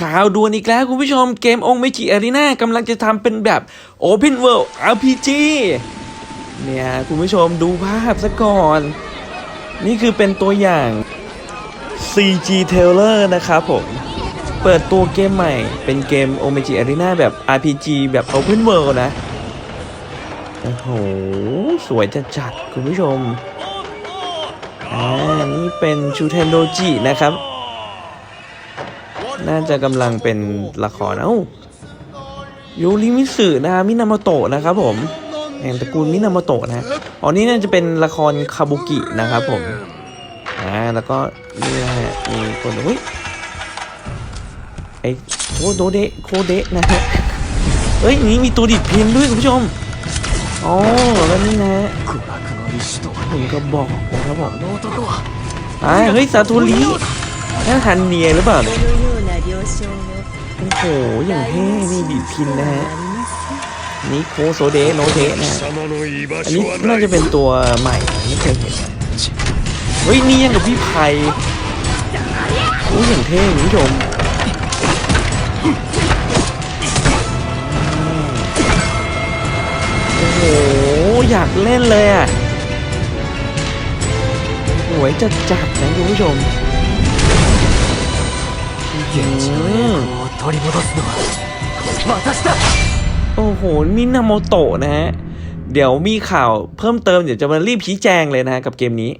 ข่าวด่วนอีกแล้วคุณผู้ชมเกมองค์เมจิอารีนากำลังจะทำเป็นแบบ Open World RPG เนี่ยคุณผู้ชมดูภาพซะก่อน นี่คือเป็นตัวอย่าง CG Trailer นะครับผม เปิดตัวเกมใหม่เป็นเกม o m e g i Arena แบบ RPG แบบ Open World นะ โอ้โห สวยจัดจัดคุณผู้ชม อ่า นี่เป็นชูเทนโดจินะครับ น่าจะกำลังเป็นละครเอ้าโยริมิสึนะมินาโมโตะนะครับผมแห่งตระกูลมินาโมโตะนะอ๋อนี่น่าจะเป็นละครคาบุกินะครับผมอ่าแล้วก็นี่นฮะมีคนอุ้ยไอโคโดเดโคเดนะฮะเอ้ยนี่มีตัวดิดพิมพ์ด้วยคุณผู้ชมอ๋อแล้วนี่นะผมก็บอกนะครับผมอ่าเฮ้ยซาตูรินั่นฮันเนียหรือเปล่า โหอย่างเท่นี่บีพินนะฮะนี่โคโซเดโนเทสนะอันนี้น่าจะเป็นตัวใหม่ไม่เคยเห็นเฮ้ยนี่ยังกับพี่ไพอู้อย่างเท่คุณผู้ชมโอ้โหอยากเล่นเลยอะสวยจัดจัดนะคุณผู้ชม อืม を取り戻すのは私だ โอ้โห มินาโมโตะนะฮะ เดี๋ยวมีข่าวเพิ่มเติม เดี๋ยวจะมารีบชี้แจงเลยนะฮะกับเกมนี้